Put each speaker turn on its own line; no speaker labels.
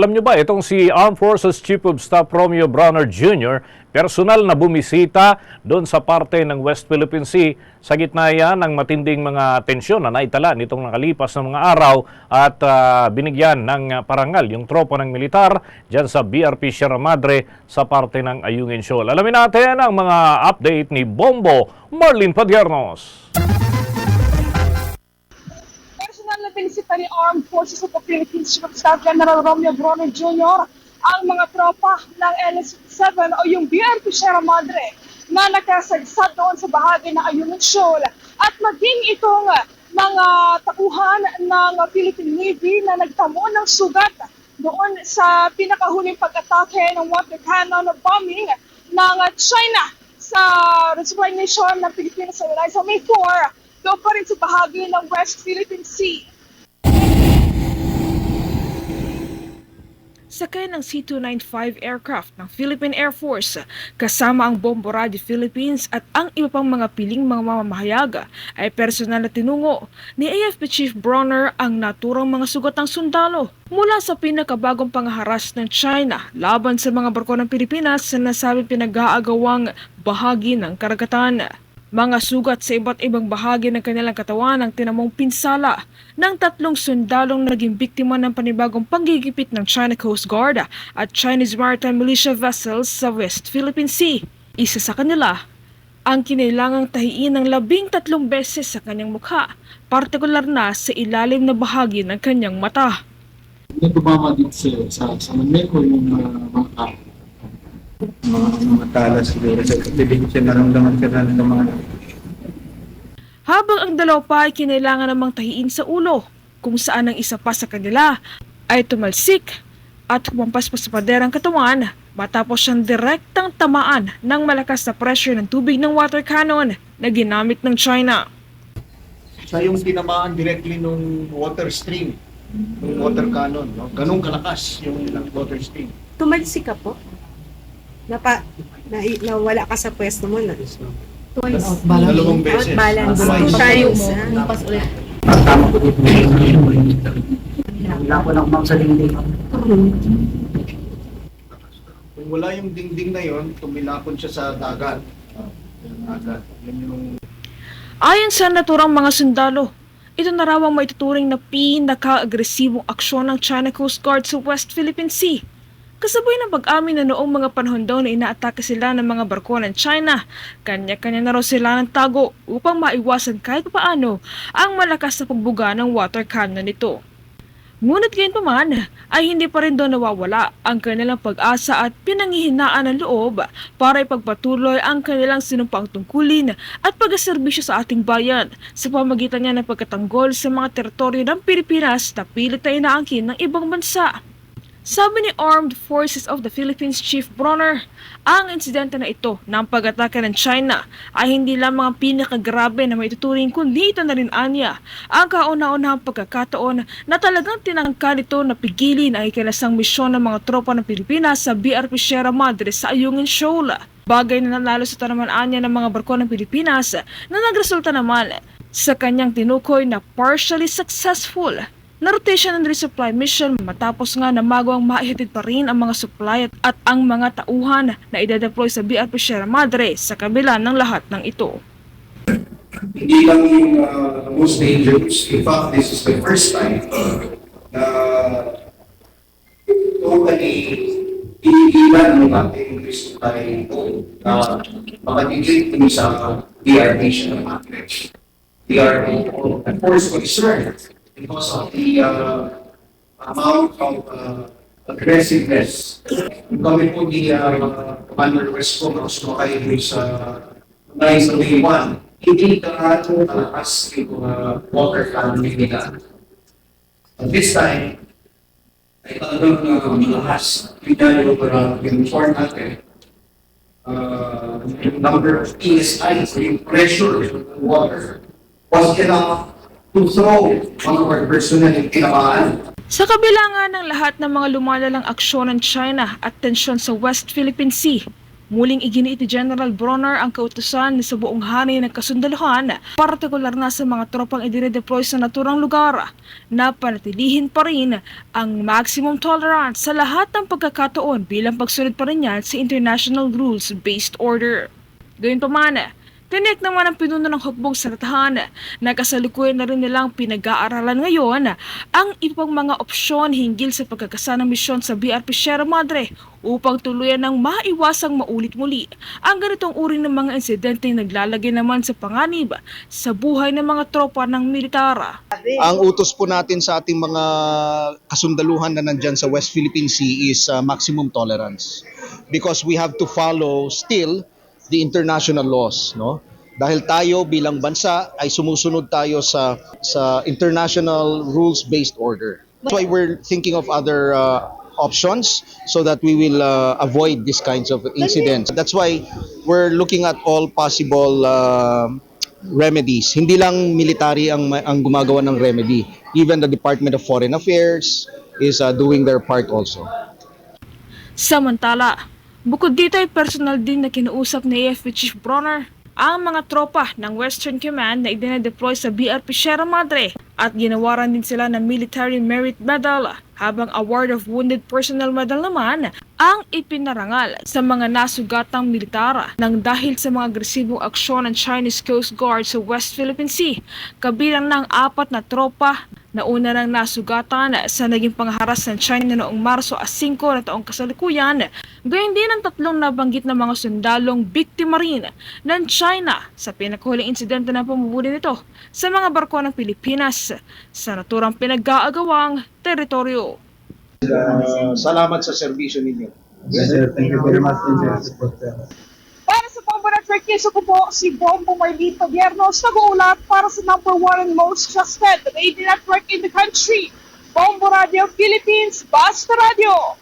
Alam nyo ba, itong si Armed Forces Chief of Staff Romeo Bronner Jr., personal na bumisita doon sa parte ng West Philippine Sea sa gitna yan ng matinding mga tensyon na naitala nitong nakalipas na mga araw at ah, binigyan ng parangal yung tropa ng militar dyan sa BRP Sierra Madre sa parte ng Ayungin Shoal. Alamin natin ang mga update ni Bombo Marlin Padiernos.
Na Armed Forces of the Philippines Chief Staff General Romeo Bronner Jr. ang mga tropa ng LS-7 o yung BRP Sierra Madre na nakasagsad doon sa bahagi ng Ayungin Shoal at maging itong mga tauhan ng Philippine Navy na nagtamo ng sugat doon sa pinakahuling pag-atake ng water cannon bombing ng China sa reservoir ng Pilipinas sa May 4 doon pa rin sa bahagi ng West Philippine Sea.
Sakay ng C-295 aircraft ng Philippine Air Force kasama ang Bomboradi Philippines at ang iba pang mga piling mga mamamahayag ay personal na tinungo ni AFP Chief Bronner ang naturang mga sugat ng sundalo mula sa pinakabagong pangaharas ng China laban sa mga barko ng Pilipinas na nasabing pinag-aagawang bahagi ng karagatan. Mga sugat sa iba't ibang bahagi ng kanilang katawan ang tinamong pinsala ng tatlong sundalong naging biktima ng panibagong panggigipit ng China Coast Guard at Chinese Maritime Militia vessels sa West Philippine Sea. Isa sa kanila ang kinailangang tahiin ng labing tatlong beses sa kanyang mukha, partikular na sa ilalim na bahagi ng kanyang mata.
Tumama din sa, sa, sa yung uh, mga. Mga, mga tala siguro sa katilig siya naramdaman siya ng mga
Habang ang dalawa pa ay kinailangan namang tahiin sa ulo, kung saan ang isa pa sa kanila ay tumalsik at humampas pa sa paderang katawan matapos siyang direktang tamaan ng malakas na pressure ng tubig ng water cannon na ginamit ng China.
siya yung tinamaan directly nung water stream, nung water cannon. No? Ganun kalakas yung water stream.
Tumalsik ka po? Napa, na, nawala ka sa pwesto mo na? Twice.
Dalawang beses.
Outbalance.
Twice.
Times.
Lumpas ulit.
Tama ko dito. Wala ko lang ma'am sa dingding.
Kung wala yung dingding na yon, tumilapon siya sa dagat. Dagat. Yun yung
Ayon sa naturang mga sundalo, ito na raw ang maituturing na pinaka-agresibong aksyon ng China Coast Guard sa West Philippine Sea. Kasabay ng pag-amin na noong mga panahon daw na inaatake sila ng mga barko ng China, kanya-kanya na raw sila ng tago upang maiwasan kahit paano ang malakas na pagbuga ng water cannon nito. Ngunit ngayon pa man ay hindi pa rin daw nawawala ang kanilang pag-asa at pinanghihinaan ng loob para ipagpatuloy ang kanilang sinumpang tungkulin at pag-serbisyo sa ating bayan sa pamagitan niya ng pagkatanggol sa mga teritoryo ng Pilipinas na pilit na inaangkin ng ibang bansa. Sabi ni Armed Forces of the Philippines Chief Bronner, ang insidente na ito ng pag-atake ng China ay hindi lamang ang pinakagrabe na maituturing kundi ito na rin anya ang kauna-unahang pagkakataon na talagang tinangka nito na pigilin ang ikilasang misyon ng mga tropa ng Pilipinas sa BRP Sierra Madre sa Ayungin Shoal. Bagay na nanalo sa tanaman anya ng mga barko ng Pilipinas na nagresulta naman sa kanyang tinukoy na partially successful na rotation and resupply mission matapos nga na magawang maihatid pa rin ang mga supply at, at ang mga tauhan na idedeploy sa BRP Sierra Madre sa kabila ng lahat ng ito.
hindi lang yung uh, most dangerous. In fact, this is the first time na totally inigilan ng ating resupply na makatitreat mo sa siya ng average. DRP, of course, concerned because of the uh, amount of uh, aggressiveness. Kami po di uh, Commander West Coast sumakay doon sa Nice Way 1 hindi ka malakas yung uh, water cannon nila. At this time, ay talagang uh, malakas. Tignan uh, yung report natin. Uh, number of PSI, yung pressure of water, was enough to throw one of our personnel in tinamaan.
Sa kabila nga ng lahat ng mga lumalalang aksyon ng China at tensyon sa West Philippine Sea, Muling iginiit ni General Bronner ang kautusan sa buong hari ng kasundaluhan, partikular na sa mga tropang idinedeploy sa naturang lugar, na panatilihin pa rin ang maximum tolerance sa lahat ng pagkakataon bilang pagsunod pa rin yan sa international rules-based order. Gayunpaman, tinik naman ang pinuno ng hukbong sa ratahan na kasalukuyan na rin nilang pinag-aaralan ngayon ang ibang mga opsyon hinggil sa pagkakasa ng misyon sa BRP Sierra Madre upang tuluyan ng maiwasang maulit muli ang ganitong uri ng mga insidente naglalagay naman sa panganib sa buhay ng mga tropa ng militar.
Ang utos po natin sa ating mga kasundaluhan na nandyan sa West Philippine Sea is uh, maximum tolerance. Because we have to follow still the international laws, no? Dahil tayo bilang bansa ay sumusunod tayo sa sa international rules-based order. That's why we're thinking of other uh, options so that we will uh, avoid these kinds of incidents. That's why we're looking at all possible uh, remedies. Hindi lang military ang ang gumagawa ng remedy. Even the Department of Foreign Affairs is uh, doing their part also.
Samantala, bukod dito ay personal din na kinausap ni AFP Chief Bronner ang mga tropa ng Western Command na idinedeploy sa BRP Sierra Madre at ginawaran din sila ng Military Merit Medal habang Award of Wounded Personnel Medal naman ang ipinarangal sa mga nasugatang militar nang dahil sa mga agresibong aksyon ng Chinese Coast Guard sa West Philippine Sea kabilang ng apat na tropa na una nang nasugatan sa naging pangharas ng China noong Marso 5 na taong kasalukuyan. Gayun din ang tatlong nabanggit na mga sundalong biktima rin ng China sa pinakahuling insidente ng pamubuli nito sa mga barko ng Pilipinas sa naturang pinag-aagawang teritoryo.
Uh, salamat sa serbisyo ninyo.
Yes, sir. Thank you very much din sa support, sir.
Para sa Bombo Network News, ako po si Bombo Marlene Pabiernos, nag-uulat para sa number one and most trusted radio network in the country, Bombo Radio Philippines, Basta Radio.